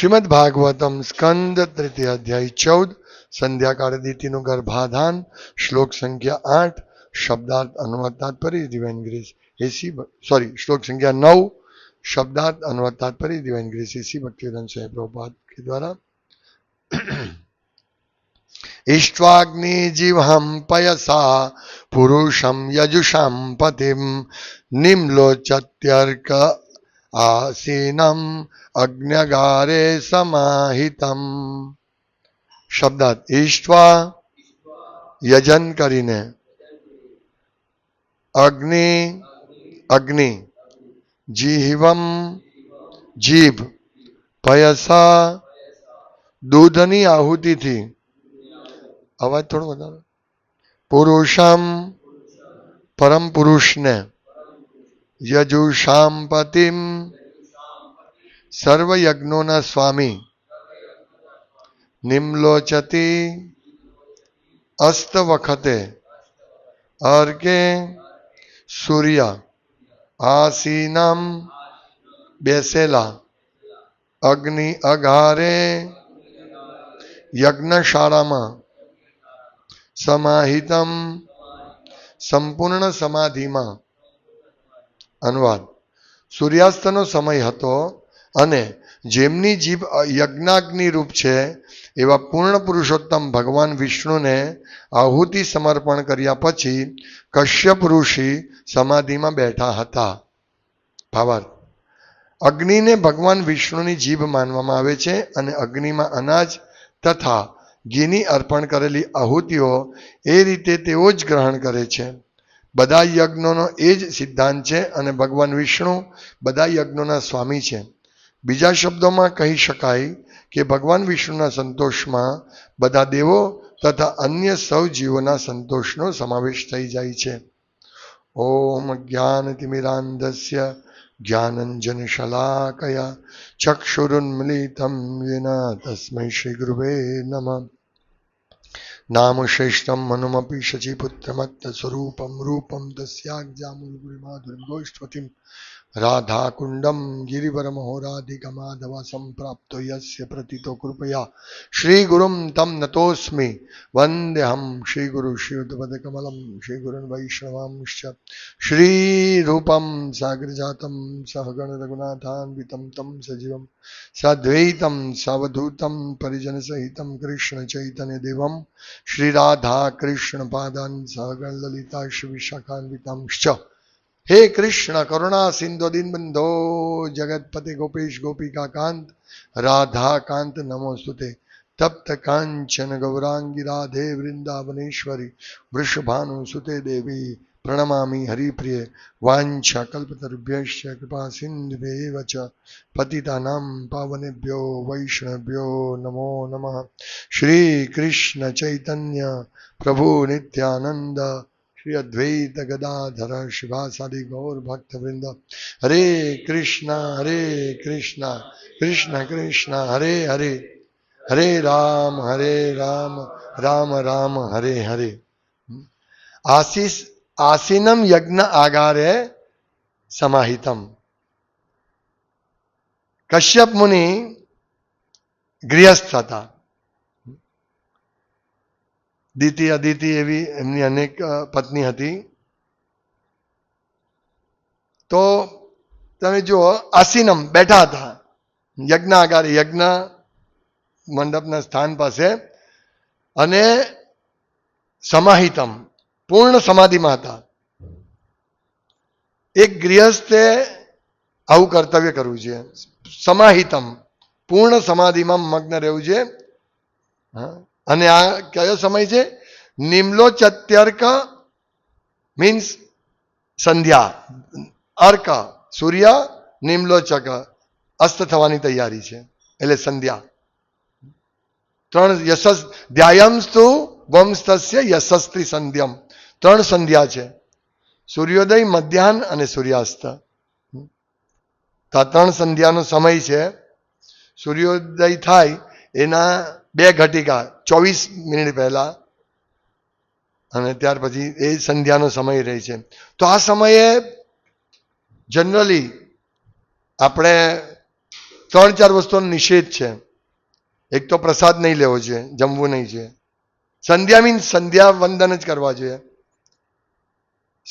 શ્રીમદ ભાગવતમ સ્કંદ તૃતીય અધ્યાય ચૌદ સંધ્યાકાળ દીતિનું ગર્ભાધાન શ્લોક સંખ્યા આઠ શબ્દાર્થ અનુવાદ તાત્પર્ય ડિવાઇન ગ્રેસ એસી સોરી શ્લોક સંખ્યા નવ શબ્દાર્થ અનુવાદ તાત્પર્ય divine grace A C Bhaktivedanta Swami Prabhupada के द्वारा इष्ट्वाग्नि जिह्वं पयसा पुरुषं यजुषां पतिं निम्लोचत्यर्क आसीनम् अग्न्यगारे समाहितम् શબ્દાર્થ ઈષ્ટવા યજન કરીને અગ્નિ અગ્નિ જીહવમ જીભ પયસા દૂધની આહુતિથી અવાજ થોડો વધારો પુરુષમ પરમ પુરુષને યજુષામ પતિમ સર્વ સ્વામી નિમ્લોચતી અસ્ત વખતે અર્કે સૂર્ય આસીનમ બેસેલા અગ્નિ અઘારે યજ્ઞશાળામાં સમાહિતમ સંપૂર્ણ સમાધિમાં અનુવાદ સૂર્યાસ્તનો સમય હતો અને જેમની જીભ યજ્ઞાગ્નિ રૂપ છે, એવા પૂર્ણ પુરુષોત્તમ ભગવાન વિષ્ણુને આહુતિ સમર્પણ કર્યા પછી કશ્યપ ઋષિ સમાધિમાં બેઠા હતા. ભાવાર્થ. અગ્નિને ભગવાન વિષ્ણુની જીભ માનવામાં આવે છે અને અગ્નિમાં અનાજ તથા ઘીની અર્પણ કરેલી આહુતિઓ એ રીતે તેઓ જ ગ્રહણ કરે છે. બધા યજ્ઞોનો એ જ સિદ્ધાંત છે અને ભગવાન વિષ્ણુ બધા યજ્ઞોના સ્વામી છે. બીજા શબ્દોમાં કહી શકાય કે ભગવાન વિષ્ણુના સંતોષમાં બધા દેવો તથા અન્ય સૌ જીવોના સંતોષનો સમાવેશ થઈ જાય છે. ઓમ જ્ઞાનતિમિરાંધસ્ય જ્ઞાનંજન શલાકયા ચક્ષુરુન્મિલિતમ વિના તસ્મૈ શ્રી ગુરુવે નમઃ. નામ શ્રેષ્ઠમ મનુમપી શચીપુત્રમત્ત સ્વરૂપમ રૂપમ તસ્યાજ્જામુરુમાધુરીમ ગોષ્ઠવતીમ રાધાકુંડમ ગિરિવરમહોરાધિકમાધવ સંપ્રાપ્તો યસ્ય પ્રતિતો કૃપયા શ્રીગુરુમ તમ નતોસ્મિ વંદેહમ શ્રીગુરુ શ્રીયુતપદકમલમ શ્રીગુરુન વૈષ્ણવાંશ શ્રીરૂપમ સાગરજાતમ સહગણ રઘુનાથાન્વિતમ તમ સજીવમ સદ્વૈતમ સવધૂતમ પરિજનસહિતમ કૃષ્ણ ચૈતન્ય દેવમ શ્રીરાધા કૃષ્ણ પાદાન સહગણ લલિતા શ્રી શાખાન્વિતાંશ હે કૃષ્ણ કરુણા સિંધુ દિનબંધો જગતપતિ ગોપેશ ગોપિકા કાંત રાધા કાંત નમોસ્તુતે તપ્ત કાંચન ગૌરાંગી રાધે વૃંદાવનેશ્વરી વૃષભાનુ સુતે દેવી પ્રણમામી હરિપ્રિય વાંછા કલ્પતરુભ્યશ્ચ કૃપા સિંધુભ્યવ ચ પતિતાનામ પાવનેભ્યો વૈષ્ણવ્યો નમો નમઃ શ્રી કૃષ્ણ ચૈતન્ય પ્રભુ નિત્યાનંદ શ્રી અદ્વૈત ગદાધર શિવાસાદિ ગૌર ભક્તવૃંદ હરે કૃષ્ણ હરે કૃષ્ણ કૃષ્ણ કૃષ્ણ હરે હરે હરે રામ હરે રામ રામ રામ હરે હરે આશીષ આસીનમ યજ્ઞ આગારે સમાહિતમ કશ્યપ મુનિ ગૃહસ્થ હતા દીતિ અદિતિ એવી એમની અનેક પત્ની હતી તો તમે જુઓ આસીનમ બેઠા હતા યજ્ઞ આગારે યજ્ઞ મંડપના સ્થાન પાસે અને સમાહિતમ પૂર્ણ સમાધિમાં હતા. એક ગૃહસ્થે આવું કર્તવ્ય કરવું છે. સમાહિતમ, પૂર્ણ સમાધિમાં મગ્ન રહેવું છે. અને આ કયો સમય છે? નિમ્લો ચત્યર્ક મીન્સ સંધ્યા. અર્ક, સૂર્ય નિમ્લોચક અસ્ત થવાની તૈયારી છે. એટલે સંધ્યા. ત્રણ યશસ ધ્યાયમસ્તુ વંશસ્ય યશસ્ત્રી સંધ્યમ. ત્રણ સંધ્યા છે. સૂર્યોદય, મધ્યાહન અને સૂર્યાસ્ત. તો આ ત્રણ સંધ્યાનો સમય છે. સૂર્યોદય થાય એના બે ઘટિકા, ચોવીસ મિનિટ પહેલા અને ત્યાર પછી એ સંધ્યાનો સમય રહે છે. તો આ સમયે જનરલી આપણે ત્રણ ચાર વસ્તુનો નિષેધ છે. એક તો પ્રસાદ નહીં લેવો જોઈએ, જમવું નહીં જોઈએ. સંધ્યા મીન્સ સંધ્યા વંદન જ કરવા જોઈએ.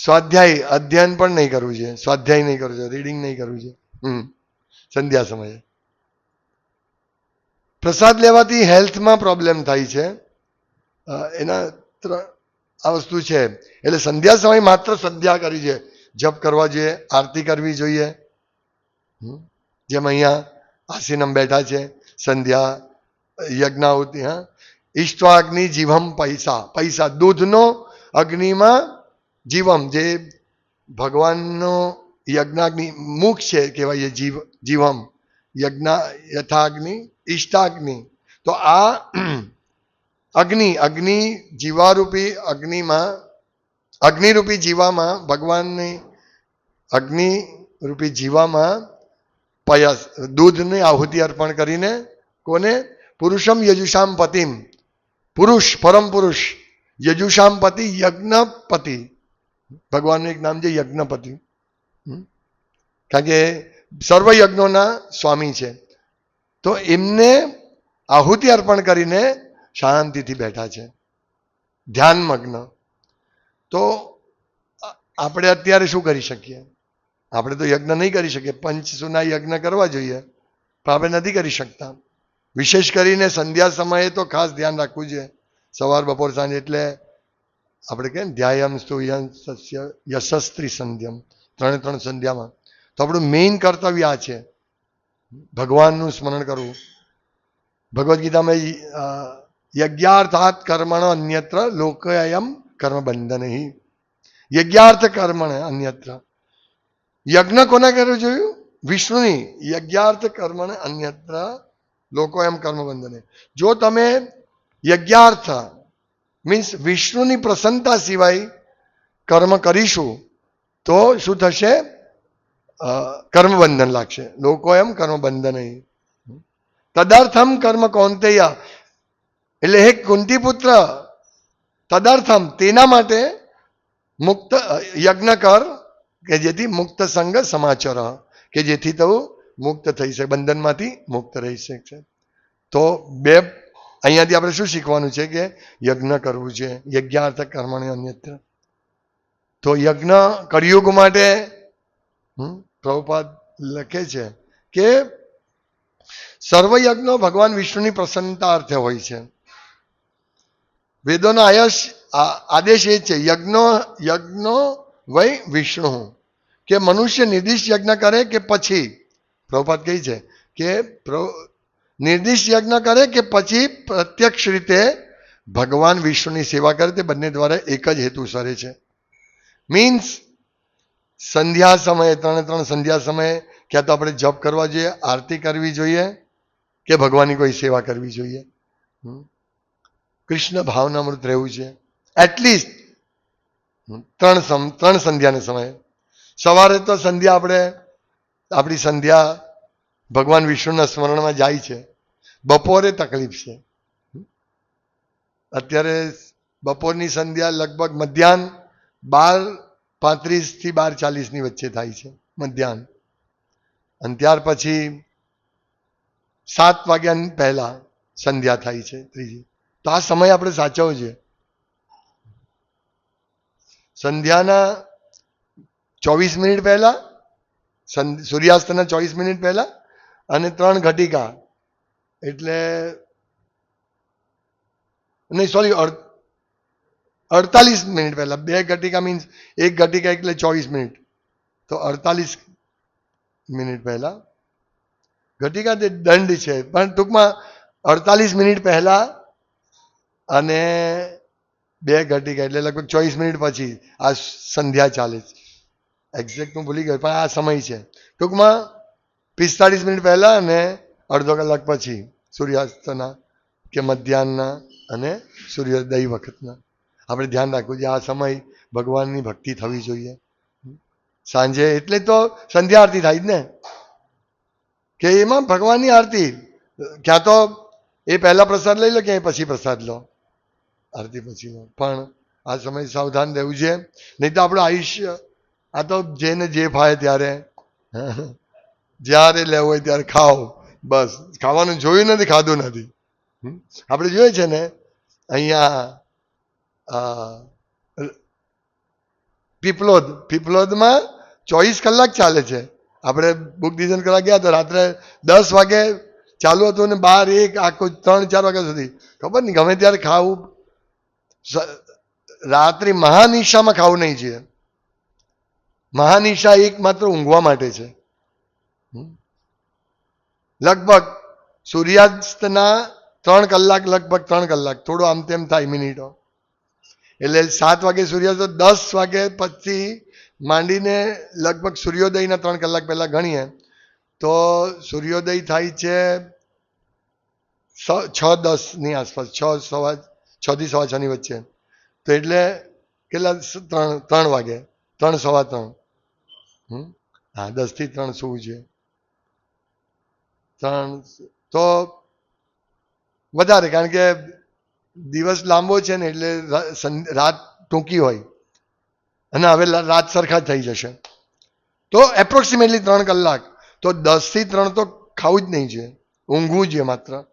સ્વાધ્યાય અધ્યયન પણ નહીં કરવું છે. સ્વાધ્યાય નહીં કરવું છે. રીડિંગ નહીં કરવું છે. હમ. સંધ્યા સમયે. પ્રસાદ લેવાથી હેલ્થમાં પ્રોબ્લેમ થાય છે. એના આ વસ્તુ છે. એટલે સંધ્યા સમય માત્ર સંધ્યા કરી છે જપ કરવા જોઈએ, આરતી કરવી જોઈએ. જેમ અહીંયા આસીનમ બેઠા છે. સંધ્યા, યજ્ઞાહુતિ, હા. ઈષ્ટવાગ્નિ જીવમ પૈસા. પૈસા. દૂધનો અગ્નિમાં જીવમ, જે ભગવાનનો યજ્ઞાગ્નિ મુખ છે, કહેવાય જીવ, જીવમ, યજ્ઞ, યથાગ્નિ, ઈષ્ટાગ્નિ. તો આ અગ્નિ અગ્નિ જીવારૂપી અગ્નિમાં, અગ્નિરૂપી જીવામાં ભગવાનની અગ્નિરૂપી જીવામાં પયસ, દૂધની આહુતિ અર્પણ કરીને કોને? પુરુષમ યજુષામ પતિમ પુરુષ, પરમ પુરુષ. યજુષામ પતિ યજ્ઞપતિ. ભગવાનનું એક નામ છે યજ્ઞપતિ? કારણ કે સર્વ યજ્ઞોના સ્વામી છે. તો એમને આહુતિ અર્પણ કરીને શાંતિથી બેઠા છે. ધ્યાનમગ્ન તો આપણે અત્યારે શું કરી શકીએ? આપણે તો યજ્ઞ નહીં કરી શકીએ. પંચસુના યજ્ઞ કરવા જોઈએ. પણ આપણે નથી કરી શકતા. વિશેષ કરીને સંધ્યા સમયે તો ખાસ ધ્યાન રાખવું જોઈએ સવાર બપોર સાંજ એટલે આપણે કે ધ્યાયમ સ્તુયમ સસ્ય, યશસ્ત્રી સંધ્યમ. ત્રણે ત્રણ સંધ્યામાં. તો આપણું મેઇન કર્તવ્ય આ છે. ભગવાનનું સ્મરણ કરવું. ભગવદ્ ગીતામાં યજ્ઞાર્થાત કર્મણ અન્યત્ર લોકયમ કર્મ બંધન યજ્ઞાર્થ કર્મણ અન્યત્ર. યજ્ઞ કોના કર્યું જોયું? વિષ્ણુની. યજ્ઞાર્થ કર્મણ અન્યત્ર લોકો એમ કર્મ બંધને જો તમે યજ્ઞાર્થ મીન્સ વિષ્ણુની પ્રસન્નતા સિવાય કર્મ કરીશું તો શું થશે કર્મબંધન લાગશે લોકો એમ કર્મબંધન તદાર્થમ કર્મ કૌંતેય એટલે હે કુંતીપુત્ર તદાર્થમ તેના માટે મુક્ત યજ્ઞ કર કે જેથી મુક્ત સંગ સમાચાર કે જેથી તું મુક્ત થઈ શકે બંધનમાંથી મુક્ત રહી શકશે તો બે અહીંયાથી આપણે શું શીખવાનું છે કે યજ્ઞ કરવું છે. યજ્ઞાર્થ કર્મણે અન્યત્ર. તો યજ્ઞ કળિયુગ માટે પ્રભુપાદ લખે છે કે સર્વ યજ્ઞો ભગવાન વિષ્ણુની પ્રસન્નતા અર્થે હોય છે. વેદોનો આયશ આદેશ એ છે, યજ્ઞો યજ્ઞો વય વિષ્ણુ. કે મનુષ્ય નિર્દિષ્ટ યજ્ઞ કરે કે પછી? પ્રભુપાદ કહી છે કે નિર્દિષ્ટ યજ્ઞ કરે કે પછી પ્રત્યક્ષ રીતે ભગવાન વિષ્ણુની સેવા કરે તે બંને દ્વારા એક જ હેતુ સરે છે. મીન્સ સંધ્યા સમયે, ત્રણે ત્રણ સંધ્યા સમયે ક્યાં તો આપણે જપ કરવા જોઈએ, આરતી કરવી જોઈએ કે ભગવાનની કોઈ સેવા કરવી જોઈએ. કૃષ્ણ ભાવનામૃત રહેવું છે. એટલીસ્ટ ત્રણ સમ, ત્રણ સંધ્યાના સમયે. સવારે તો સંધ્યા આપણે, આપણી સંધ્યા ભગવાન વિષ્ણુના સ્મરણમાં જાય છે. બપોરે તકલીફ છે. અત્યારે બપોરની સંધ્યા લગભગ મધ્યાહન બાર પાંત્રીસથી બાર ચાલીસની વચ્ચે થાય છે, મધ્યાહન. અને ત્યાર પછી સાત વાગ્યા પહેલા સંધ્યા થાય છે ત્રીજી. તો આ સમય આપણે સાચવવો જોઈએ સંધ્યાના ચોવીસ મિનિટ પહેલા સૂર્યાસ્તના ચોવીસ મિનિટ પહેલા અને ત્રણ ઘટિકા એટલે નહીં સોરી અડતાલીસ મિનિટ પહેલા. બે ઘટિકા મીન્સ એક ઘટિકા એટલે ચોવીસ મિનિટ. તો અડતાલીસ મિનિટ પહેલા. ઘટિકા તે દંડ છે, પણ ટૂંકમાં અડતાલીસ મિનિટ પહેલા અને બે ઘટિકા એટલે લગભગ ચોવીસ મિનિટ પછી આ સંધ્યા ચાલે છે. એક્ઝેક્ટ હું ભૂલી ગયો, પણ આ સમય છે. ટૂંકમાં પિસ્તાળીસ મિનિટ પહેલા અને અડધો કલાક પછી સૂર્યાસ્તના કે મધ્યાહનના અને સૂર્યોદય વખતના. આપણે ધ્યાન રાખવું જોઈએ. આ સમય ભગવાનની ભક્તિ થવી જોઈએ. સાંજે એટલે તો સંધ્યા આરતી થાય જ ને. કે એમાં ભગવાનની આરતી. ક્યાં તો એ પહેલા પ્રસાદ લઈ લો કે એ પછી પ્રસાદ લો. આરતી પછી લો. પણ આ સમય સાવધાન રહેવું છે નહીં તો આપણું આયુષ્ય, આ તો જેને જે ફાય ત્યારે. જ્યારે લેવું હોય ત્યારે ખાઓ. બસ. ખાવાનું જોયું નથી, ખાધું નથી? આપણે જોઈએ છે ને, અહીંયા પીપલોદ, પીપલોદમાં ચોવીસ કલાક ચાલે છે. આપણે બુક ડિઝાઇન કરવા ગયા તો રાત્રે દસ વાગે ચાલુ હતું ને બાર એક, આખું ત્રણ, ચાર વાગ્યા સુધી. ખબર નહીં, ગમે ત્યારે ખાવું. રાત્રિ મહાનિશામાં ખાવું નહીં જોઈએ મહાનિશા એકમાત્ર ઊંઘવા માટે છે? લગભગ સૂર્યાસ્તના ત્રણ કલાક, લગભગ ત્રણ કલાક, થોડો આમ તેમ થાય મિનિટો. એટલે સાત વાગે સૂર્યાસ્ત, દસ વાગે પછી માંડીને લગભગ સૂર્યોદયના ત્રણ કલાક પહેલા ગણીએ, તો સૂર્યોદય થાય છે છ દસની આસપાસ, છ સવા, છ થી સવા છ ની વચ્ચે. તો એટલે કેટલા ત્રણ ત્રણ વાગે, ત્રણ સવા ત્રણ? હા દસથી ત્રણ સૂવું છે. ત્રણ, તો વધારે, કારણ કે દિવસ લાંબો છે ને, એટલે રાત ટૂંકી હોય. અને હવે રાત સરખા થઈ જશે. તો એપ્રોક્સિમેટલી ત્રણ કલાક. તો દસથી ત્રણ તો ખાવું જ નહીં છે. ઊંઘવું જોઈએ માત્ર?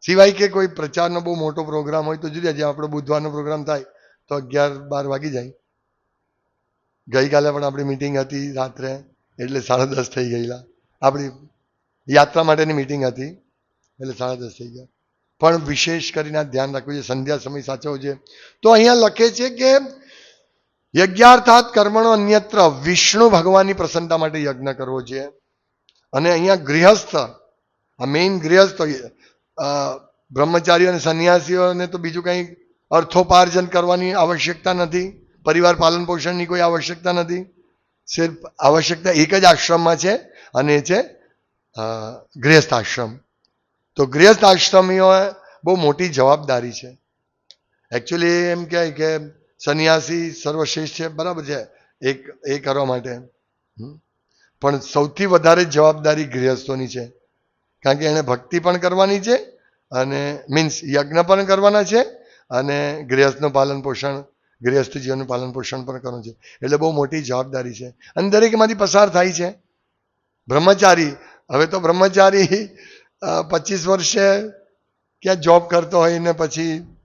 સિવાય કે કોઈ પ્રચારનો બહુ મોટો પ્રોગ્રામ હોય, તો જુદા જે આપણો બુધવારનો પ્રોગ્રામ થાય, તો અગિયાર બાર વાગી જાય. ગઈકાલે પણ આપણી મિટિંગ હતી રાત્રે. એટલે સાડા દસ થઈ ગયેલા. આપણી યાત્રા માટેની મિટિંગ હતી, એટલે સાડા દસ થઈ ગયા. પણ વિશેષ કરીને ધ્યાન રાખવું છે, સંધ્યા સમય સાચો છે. તો અહીંયા લખે છે કે યજ્ઞાર્થાત કર્મણો અન્યત્ર વિષ્ણુ ભગવાનની પ્રસન્નતા માટે યજ્ઞ કરવો છે. અને અહીંયા ગૃહસ્થ, આ મેઇન ગૃહસ્થ બ્રહ્મચારીઓ અને સંન્યાસીઓને તો બીજું કંઈ અર્થોપાર્જન કરવાની આવશ્યકતા નથી. પરિવાર પાલન પોષણની કોઈ આવશ્યકતા નથી. સિર્ફ આવશ્યકતા એક જ આશ્રમમાં છે અને એ છે ગૃહસ્થ આશ્રમ. તો ગૃહસ્થ આશ્રમીઓ બહુ મોટી જવાબદારી છે. એકચ્યુઅલી એમ કહે કે સંન્યાસી સર્વશ્રેષ્ઠ છે, બરાબર છે એક એ કરવા માટે. પણ સૌથી વધારે જવાબદારી ગૃહસ્થોની છે. કારણ કે એણે ભક્તિ પણ કરવાની છે અને મીન્સ યજ્ઞ પણ કરવાના છે અને ગૃહસ્થનું પાલન પોષણ ગૃહસ્થ જીવનનું પાલન પોષણ પણ કરવું છે. એટલે બહુ મોટી જવાબદારી છે. અને દરેકમાંથી પસાર થાય છે. બ્રહ્મચારી, હવે તો બ્રહ્મચારી પચીસ વર્ષે ક્યાં જોબ કરતો હોય ને પછી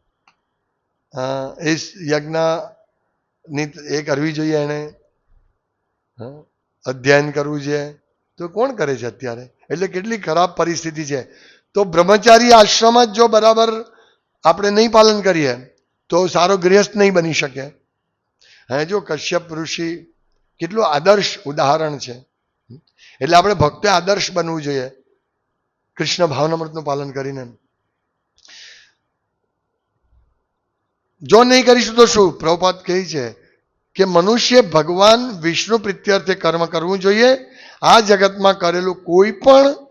એ યજ્ઞની એ કરવી જોઈએ એણે. અધ્યયન કરવું છે. તો કોણ કરે છે અત્યારે? એટલે કેટલી ખરાબ પરિસ્થિતિ છે. તો બ્રહ્મચારી આશ્રમ જ જો બરાબર આપણે નહીં પાલન કરીએ તો સારો ગૃહસ્થ નહીં બની શકે. હવે જો કશ્યપ ઋષિ કેટલું આદર્શ ઉદાહરણ છે. એટલે આપણે ભક્તે આદર્શ બનવું જોઈએ. કૃષ્ણ ભાવનામૃતનું પાલન કરીને. જો નહીં કરીશું તો શું? પ્રભુપાદ કહે છે કે મનુષ્ય ભગવાન વિષ્ણુ પ્રિત્યર્થે કર્મ કરવું જોઈએ. આ જગતમાં કરેલું કોઈ પણ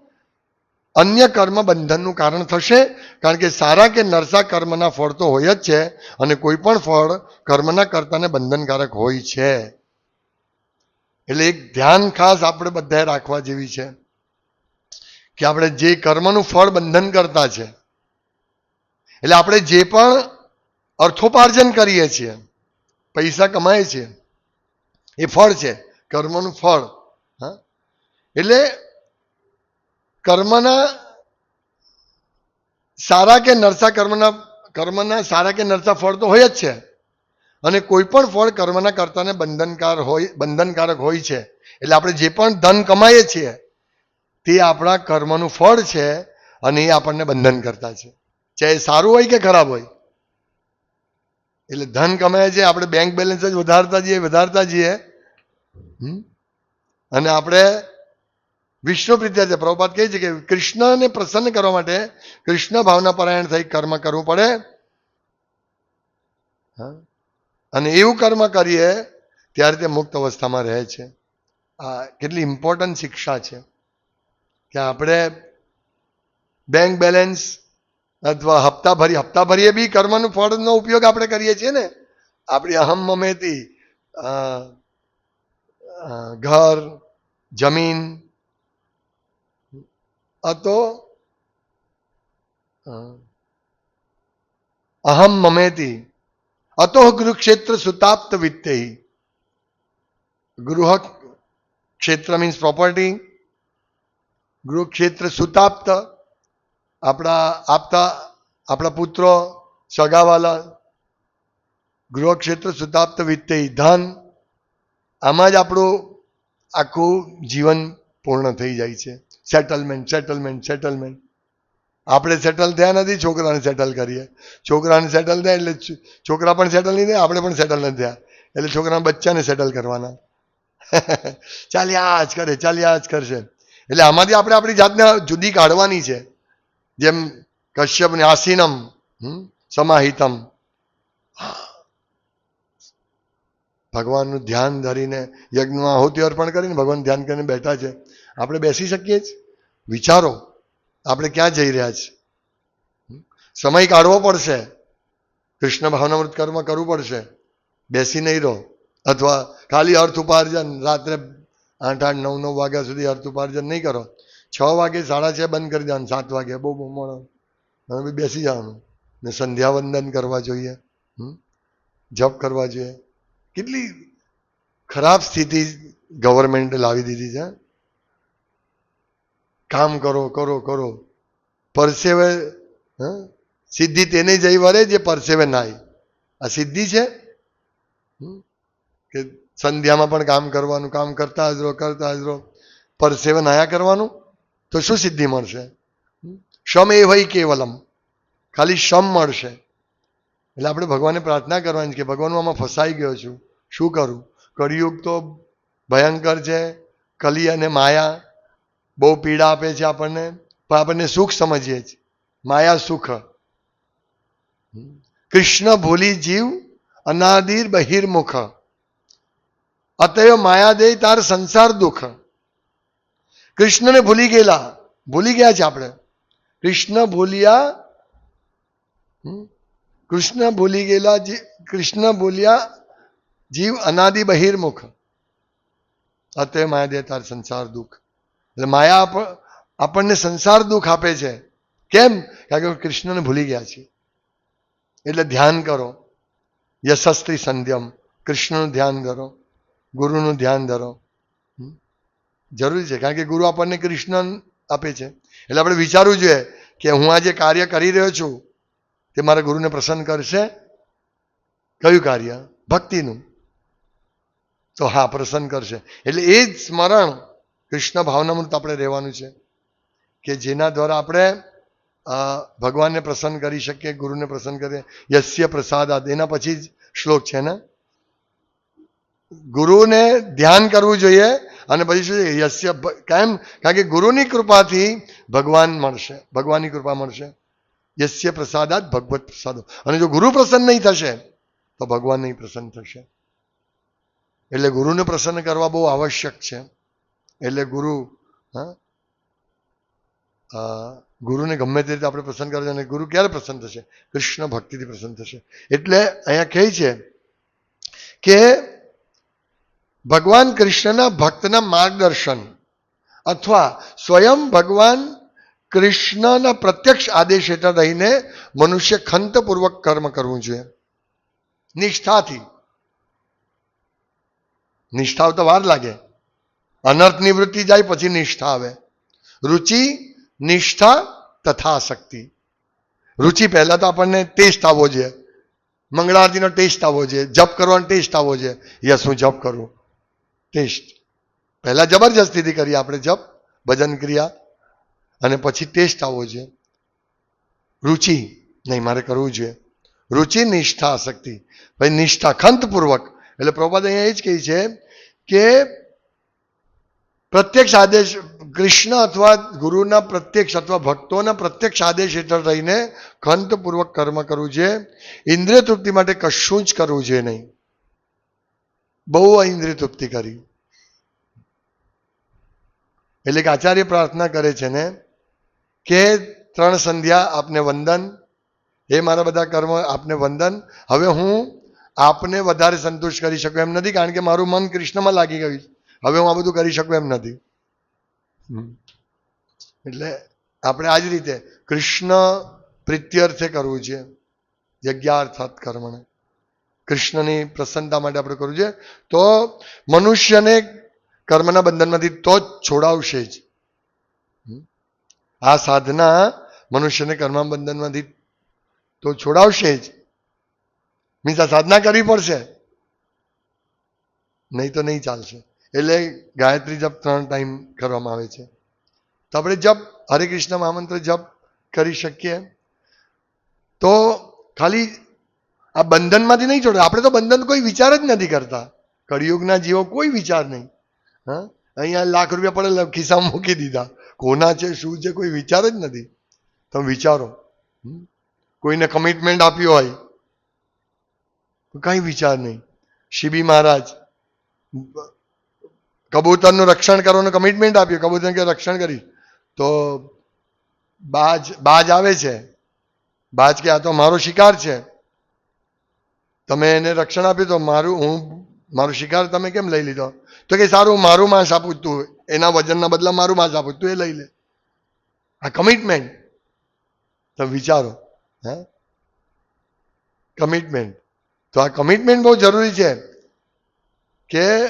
અન્ય કર્મ બંધનનું કારણ થશે, કારણ કે સારા કે નરસા કર્મના ફળ તો હોય જ છે, અને કોઈ પણ ફળ કર્મના કરતાને બંધનકારક હોય છે. એટલે એક ધ્યાન ખાસ આપણે બધાએ રાખવા જેવી છે, કે આપણે જે કર્મનું ફળ બંધન કરતા છે, એટલે આપણે જે પણ અર્થોપાર્જન કરીએ છીએ, પૈસા કમાઈએ છીએ એ ફળ છે, કર્મનું ફળ, હા. એટલે કર્મના સારા કે નરસા કર્મના કર્મના સારા કે નરસા ફળ તો હોય જ છે. અને કોઈ પણ ફળ કર્મના કરતાને બંધનકાર હોય, બંધનકારક હોય છે. એટલે આપણે જે પણ ધન કમાઈએ છીએ, તે આપણા કર્મનું ફળ છે અને એ આપણને બંધન કરતા છે. ચાહે સારું હોય કે ખરાબ હોય. એટલે ધન કમાય છે, આપણે બેંક બેલેન્સ જ વધારતા જઈએ વધારતા જઈએ? અને આપણે વિષ્ણુ પ્રીત્યા છે. પ્રભુપાદ કહે છે કે કૃષ્ણને પ્રસન્ન કરવા માટે કૃષ્ણ ભાવના પરાયણ થઈ કર્મ કરવું પડે? અને એવું કર્મ કરીએ ત્યારે તે મુક્ત અવસ્થામાં રહે છે. આ કેટલી ઇમ્પોર્ટન્ટ શિક્ષા છે. કે આપણે બેંક બેલેન્સ અથવા હપ્તા ભરી હપ્તા ભરીએ બી કર્મનું ફળનો ઉપયોગ આપણે કરીએ છીએ ને. આપણી અહમ મમેતી ઘર, જમીન આ તો અહમ મમેતી અતો ગૃહક્ષેત્ર સુતાપ્ત વિત્તે ગૃહ ક્ષેત્ર મીન્સ પ્રોપર્ટી ગૃહક્ષેત્ર સુતાપ્ત આપણા આપતા આપણા પુત્રો સગાવાલા ગૃહક્ષેત્ર સુતાપ્ત વિત્તે ધન આમાં જ આપણું આખું જીવન પૂર્ણ થઈ જાય છે સેટલમેન્ટ સેટલમેન્ટ સેટલમેન્ટ આપણે સેટલ થયા નથી, છોકરાને સેટલ કરીએ. છોકરાને સેટલ થયા એટલે છોકરા પણ સેટલ નહીં થયા, આપણે પણ સેટલ નથી થયા. એટલે છોકરાના બચ્ચાને સેટલ કરવાના. ચાલ્યા જ કરે ચાલ્યા જ કરશે. એટલે આમાંથી આપણે આપણી જાતને જુદી કાઢવાની છે. જેમ કશ્યપ ને આસીનમ સમાહિતમ. ભગવાનનું ધ્યાન ધરીને યજ્ઞમાં આહુતિ અર્પણ કરીને ભગવાન ધ્યાન કરીને બેઠા છે. આપણે બેસી શકીએ જ? વિચારો. આપણે ક્યાં જઈ રહ્યા છે સમય કાઢવો પડશે. કૃષ્ણ ભાવનામૃત કર્મ કરવું પડશે. બેસી નહીં રહો. અથવા ખાલી અર્થ ઉપાર્જન, રાત્રે આઠ આઠ નવ નવ વાગ્યા સુધી અર્થ ઉપાર્જન નહીં કરો. છ વાગે સાડા છ બંધ કરી દેવાનું, સાત વાગે. બહુ મોડો. હવે બી બેસી જવાનું. ને સંધ્યા વંદન કરવા જોઈએ? જપ કરવા જોઈએ. કેટલી ખરાબ સ્થિતિ ગવર્મેન્ટે લાવી દીધી છે કામ કરો કરો કરો. પરસેવે? સિદ્ધિ તેને જઈ વળે જે પરસેવે નાય. આ સિદ્ધિ છે? કે સંધ્યામાં પણ કામ કરવાનું, કામ કરતા રહો કરતા રહો. પરસેવે નાયા કરવાનું, તો શું સિદ્ધિ મળશે? શમ એ વય કેવલમ. ખાલી શમ મળશે. એટલે આપણે ભગવાનને પ્રાર્થના કરવાની કે ભગવાન આમાં ફસાઈ ગયો છું. શું કરું? કળિયુગ તો ભયંકર છે. કલી અને માયા બહુ પીડા આપે છે આપણને, પણ આપણને સુખ સમજીએ છીએ. માયા સુખ. કૃષ્ણ ભૂલી જીવ અનાદિર બહિર્મુખ. અતયો માયા દે તાર સંસાર દુઃખ. કૃષ્ણને ભૂલી ગયેલા. ભૂલી ગયા છે આપણે. કૃષ્ણ ભૂલ્યા? કૃષ્ણ ભૂલી ગયેલા કૃષ્ણ ભૂલ્યા જીવ અનાદિ બહિર્મુખ. અતય માયા દે તાર સંસાર દુઃખ. એટલે માયા આપણને સંસાર દુઃખ આપે છે. કેમ? કારણ કે કૃષ્ણને ભૂલી ગયા છીએ. એટલે ધ્યાન કરો. યશસ્ત્રી સંધ્યમ. કૃષ્ણનું ધ્યાન કરો. ગુરુનું ધ્યાન ધરો? જરૂરી છે. કારણ કે ગુરુ આપણને કૃષ્ણ આપે છે. એટલે આપણે વિચારવું જોઈએ કે હું આ જે કાર્ય કરી રહ્યો છું, તે મારા ગુરુને પ્રસન્ન કરશે? કયું કાર્ય? ભક્તિનું. તો હા, પ્રસન્ન કરશે. એટલે એ જ સ્મરણ કૃષ્ણ ભાવનામૃત આપણે રહેવાનું છે કે જેના દ્વારા આપણે ભગવાનને પ્રસન્ન કરી શકીએ, ગુરુને પ્રસન્ન કરીએ, યસ્ય પ્રસાદાદ. એના પછી જ શ્લોક છે ને? ગુરુને ધ્યાન કરવું જોઈએ અને પછી શું છે? કેમ? કારણ કે ગુરુની કૃપાથી ભગવાન મળશે, ભગવાનની કૃપા મળશે. યસ્ય પ્રસાદાત ભગવત પ્રસાદો. અને જો ગુરુ પ્રસન્ન નહીં થશે, તો ભગવાન નહીં પ્રસન્ન થશે. એટલે ગુરુને પ્રસન્ન કરવા બહુ આવશ્યક છે. એટલે ગુરુ, હા? ગુરુને ગમે તે રીતે આપણે પ્રસન્ન કરજો અને ગુરુ ક્યારે પ્રસન્ન થશે? કૃષ્ણ ભક્તિથી પ્રસન્ન થશે. એટલે અહીંયા કહે છે કે ભગવાન કૃષ્ણના ભક્તના માર્ગદર્શન અથવા સ્વયં ભગવાન કૃષ્ણના પ્રત્યક્ષ આદેશ હેઠળ રહીને મનુષ્ય ખંતપૂર્વક કર્મ કરવું જોઈએ. નિષ્ઠાથી. નિષ્ઠા તો વાર લાગે. અનર્થ નિવૃત્તિ જાય પછી નિષ્ઠા આવે. રુચિ, નિષ્ઠા તથા શક્તિ રુચિ પહેલા તો આપણને ટેસ્ટ આવવો જોઈએ. મંગળારતીનો ટેસ્ટ આવવો જોઈએ. જપ કરવાનો ટેસ્ટ આવવો જોઈએ. યસ, હું જપ કરું. ટેસ્ટ. પહેલા જબરજસ્તીથી કરીએ આપણે. જપ, ભજન ક્રિયા અને પછી ટેસ્ટ આવવો જોઈએ. રુચિ. નહીં, મારે કરવું જોઈએ. રુચિ, નિષ્ઠા શક્તિ ભાઈ નિષ્ઠા ખંતપૂર્વક એટલે પ્રભુપાદ અહીંયા એ જ કહે છે કે પ્રત્યક્ષ આદેશ, કૃષ્ણ અથવા ગુરુના પ્રત્યક્ષ અથવા ભક્તોના પ્રત્યક્ષ આદેશ હેઠળ રહીને ખંતપૂર્વક કર્મ કરવું છે. ઇન્દ્રિય તૃપ્તિ માટે કશું જ કરવું છે નહીં. બહુ ઇન્દ્રિય તૃપ્તિ કરી. એટલે કે આચાર્ય પ્રાર્થના કરે છે ને, કે ત્રણ સંધ્યા આપને વંદન. એ મારા બધા કર્મ, આપને વંદન. હવે હું આપને વધારે સંતુષ્ટ કરી શકું એમ નથી, કારણ કે મારું મન કૃષ્ણમાં લાગી ગયું. હવે હું આ બધું કરી શકું એમ નથી. એટલે આપણે આ જ રીતે કૃષ્ણ પ્રીત્યર્થે કરવું છે. યજ્ઞાર્થાત કર્મને કૃષ્ણની પ્રસન્નતા માટે આપણે કરવું છે. તો મનુષ્યને કર્મના બંધનમાંથી તો જ છોડાવશે જ. આ સાધના મનુષ્યને કર્મબંધનમાંથી તો છોડાવશે જ. મીન્સ આ સાધના કરવી પડશે. નહીં તો નહીં ચાલશે. એટલે ગાયત્રી જપ ત્રણ ટાઈમ કરવામાં આવે છે. તો આપણે જપ, હરે કૃષ્ણ મહામંત્ર જપ કરી શકીએ. તો ખાલી આ બંધનમાંથી નહીં છોડે, આપણે તો બંધન કોઈ વિચાર જ નથી કરતા. કળિયુગના જીવો કોઈ વિચાર નહીં. હા? અહીંયા લાખ રૂપિયા પડે ખિસ્સામાં મૂકી દીધા. કોના છે, શું છે, કોઈ વિચાર જ નથી. તમે વિચારો? કોઈને કમિટમેન્ટ આપ્યું હોય કાંઈ વિચાર નહીં. શિબી મહારાજ કબૂતરનું રક્ષણ કરવાનું કમિટમેન્ટ આપ્યું. કબૂતર કે રક્ષણ કરી. તો બાજ બાજ આવે છે. બાજ કે, આ તો મારો શિકાર છે. તમે એને રક્ષણ આપ્યું તો મારું, હું, મારો શિકાર તમે કેમ લઈ લીધો? તો કે, સારું મારું માંસ આપું તું એના વજનના બદલા મારું માંસ આપું તું એ લઈ લે. આ કમિટમેન્ટ તમે વિચારો, હે? કમિટમેન્ટ તો આ કમિટમેન્ટ બહુ જરૂરી છે કે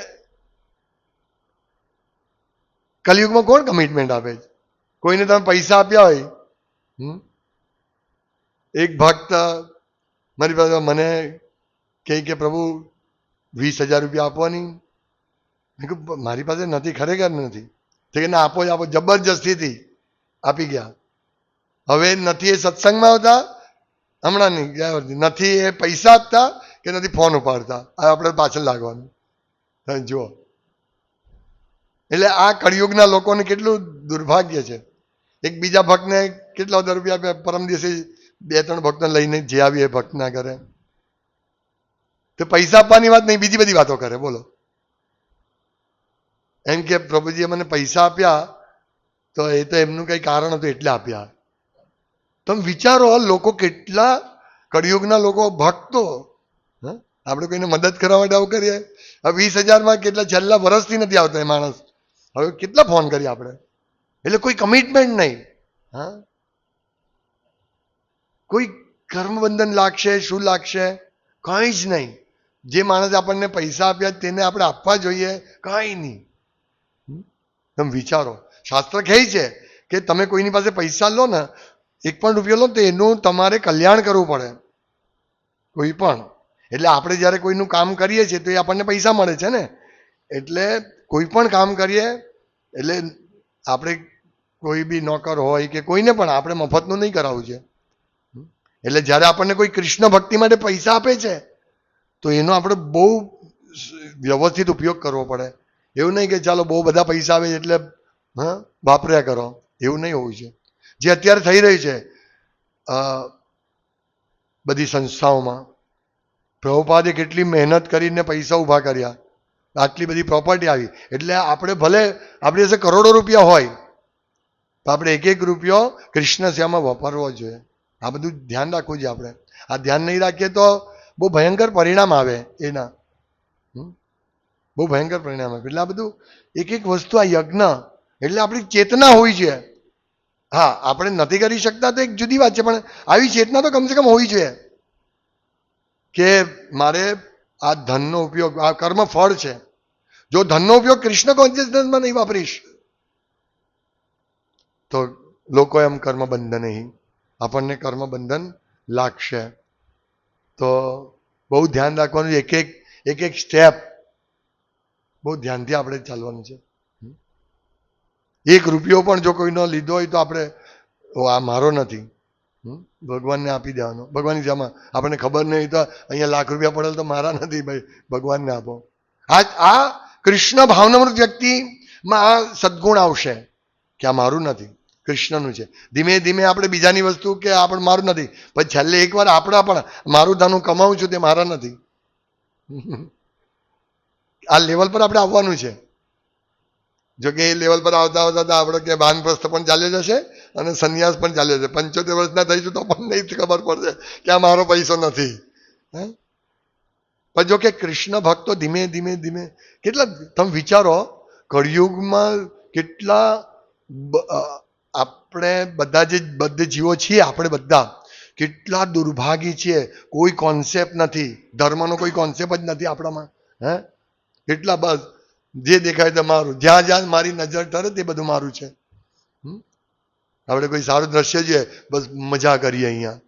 કલયુગમાં કોણ કમિટમેન્ટ આપે છે? કોઈને તમે પૈસા આપ્યા હોય? એક ભક્ત મારી પાસે મને કહે કે, પ્રભુ, વીસ હજાર રૂપિયા આપવાની. મેં મારી પાસે નથી, ખરેખર નથી. તો ના, આપો જ, આપો જબરજસ્તીથી આપી ગયા. હવે નથી એ સત્સંગમાં આવતા? હમણાં નહીં, ગયા. નથી એ પૈસા આપતા કે નથી ફોન ઉપાડતા? આપણે પાછળ લાગવાનું. જુઓ. એટલે આ કળિયુગના લોકોને કેટલું દુર્ભાગ્ય છે. એક બીજા ભક્તને કેટલા દર રૂપિયા પરમ દિવસે બે ત્રણ ભક્તને લઈને જે આવીએ ભક્તના ઘરે. તો પૈસા આપવાની વાત નહીં, બીજી બધી વાતો કરે, બોલો. એમ કે પ્રભુજીએ મને પૈસા આપ્યા, તો એ તો એમનું કંઈ કારણ હતું, એટલે આપ્યા. તમે વિચારો, લોકો કેટલા કળિયુગના લોકો ભક્તો? આપણે કોઈને મદદ કરવા માટે આવું કરીએ. વીસ હજારમાં કેટલા, છેલ્લા વર્ષથી નથી આવતો એ માણસ. હવે કેટલા ફોન કરીએ આપણે? એટલે કોઈ કમિટમેન્ટ નહીં. હા? કોઈ કર્મબંધન લાગશે, શું લાગશે? કંઈ જ નહીં. જે માણસે આપણને પૈસા આપ્યા તેને આપણે આપવા જોઈએ, કાંઈ નહીં. તમે વિચારો. શાસ્ત્ર કહે છે કે તમે કોઈની પાસે પૈસા લો ને, એક પણ રૂપિયો લો તો એનું તમારે કલ્યાણ કરવું પડે. કોઈ પણ. એટલે આપણે જ્યારે કોઈનું કામ કરીએ છીએ તો એ આપણને પૈસા મળે છે ને. એટલે કોઈ પણ કામ કરીએ, એટલે આપણે કોઈ બી નોકર હોય કે કોઈને પણ આપણે મફતનું નહીં કરાવવું છે. એટલે જ્યારે આપણને કોઈ કૃષ્ણ ભક્તિ માટે પૈસા આપે છે, તો એનો આપણે બહુ વ્યવસ્થિત ઉપયોગ કરવો પડે. એવું નહીં કે ચાલો બહુ બધા પૈસા આવે એટલે, હા, વાપર્યા કરો. એવું નહીં હોવું છે. જે અત્યારે થઈ રહી છે બધી સંસ્થાઓમાં, પ્રભુપાદે કેટલી મહેનત કરીને પૈસા ઊભા કર્યા. આટલી બધી પ્રોપર્ટી આવી. એટલે આપણે ભલે આપણી પાસે કરોડો રૂપિયા હોય તો આપણે એક એક રૂપિયો કૃષ્ણ સેવામાં વાપરવો જોઈએ. આ બધું ધ્યાન રાખવું જોઈએ આપણે. આ ધ્યાન નહીં રાખીએ તો બહુ ભયંકર પરિણામ આવે એના? બહુ ભયંકર પરિણામ આવે. એટલે આ બધું એક એક વસ્તુ, આ યજ્ઞ, એટલે આપણી ચેતના હોવી જોઈએ. હા, આપણે નથી કરી શકતા તો એક જુદી વાત છે, પણ આવી ચેતના તો કમસે કમ હોવી જોઈએ. કે મારે આ ધનનો ઉપયોગ, આ કર્મ ફળ છે. જો ધનનો ઉપયોગ કૃષ્ણ કોન્શિયસનેસમાં નહીં વાપરીશ, તો લોકો એમ કર્મ બંધન નહીં. આપણને કર્મ બંધન લાગશે. તો બહુ ધ્યાન રાખવાનું, એક એક એક એક સ્ટેપ બહુ ધ્યાનથી આપણે ચાલવાનું છે. એક રૂપિયો પણ જો કોઈનો લીધો હોય તો આપણે આ મારો નથી. ભગવાનને આપી દેવાનો. ભગવાનની જમા આપણને ખબર નહીં તો અહીંયા લાખ રૂપિયા પડેલ તો મારા નથી ભાઈ. ભગવાનને આપો. આ આ કૃષ્ણ ભાવનામૃત વ્યક્તિમાં આ સદગુણ આવશે કે આ મારું નથી. કૃષ્ણનું છે. ધીમે ધીમે આપણે બીજાની વસ્તુ કે આપણે મારું નથી. પછી છેલ્લે એકવાર આપણા પણ મારું ધન હું કમાઉં છું તે મારા નથી. આ લેવલ પર આપણે આવવાનું છે. જો કે એ લેવલ પર આવતા આવતા આપણે કે બાનપ્રસ્થ પણ ચાલ્યો જશે. અને સંન્યાસ પણ ચાલ્યો છે. પંચોતેર વર્ષના થઈશું તો પણ નહીં ખબર પડશે કે આ મારો પૈસો નથી. હે? પણ જો કે કૃષ્ણ ભક્તો ધીમે ધીમે ધીમે કેટલા તમે વિચારો, કળિયુગમાં કેટલા આપણે બધા જે બધે જીવો છીએ આપણે બધા, કેટલા દુર્ભાગી છીએ. કોઈ કોન્સેપ્ટ નથી. ધર્મનો કોઈ કોન્સેપ્ટ જ નથી આપણામાં. હે? કેટલા બસ, જે દેખાય તમારું જ્યાં જ્યાં મારી નજર ઠરે તે બધું મારું છે. હમ? આપણે કોઈ સારું દ્રશ્ય જોઈએ, બસ મજા કરીએ અહીંયા.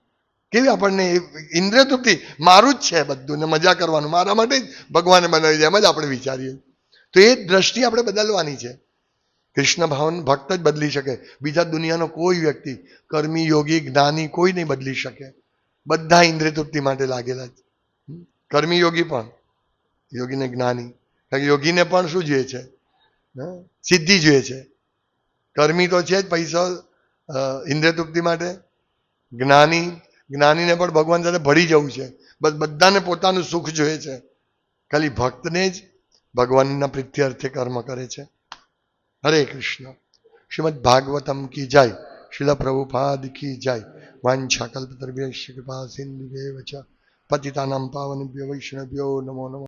કેવી આપણને ઇન્દ્રિય તૃપ્તિ, મારું જ છે બધું ને મજા કરવાનું. મારા માટે જ ભગવાને બનાવી દે એમ જ આપણે વિચારીએ. તો એ દ્રષ્ટિ આપણે બદલવાની છે. કૃષ્ણ ભાવન ભક્ત જ બદલી શકે. બીજા દુનિયાનો કોઈ વ્યક્તિ, કર્મી, યોગી, જ્ઞાની કોઈ નહીં બદલી શકે. બધા ઇન્દ્રિય તૃપ્તિ માટે લાગેલા છે કર્મી, યોગી પણ. યોગીને જ્ઞાની. કારણ કે યોગીને પણ શું જોઈએ છે? સિદ્ધિ જોઈએ છે. કર્મી તો છે જ પૈસા અ, ઇન્દ્રિય તૃપ્તિ માટે? જ્ઞાની જ્ઞાનીને પણ ભગવાન સાથે ભળી જવું છે. બસ બધાને પોતાનું સુખ જોઈએ છે. ખાલી ભક્તને જ ભગવાનના પ્રીત્યર્થે કર્મ કરે છે. હરે કૃષ્ણ. શ્રીમદ ભાગવતમ કી જાય. શિલ પ્રભુપાદ કી જાય. વાંછા કલ્પતર્ભ્ય કૃપા સિંધુ પતિતાનામ પાવનેભ્યો વૈષ્ણવ્યો નમો નમઃ.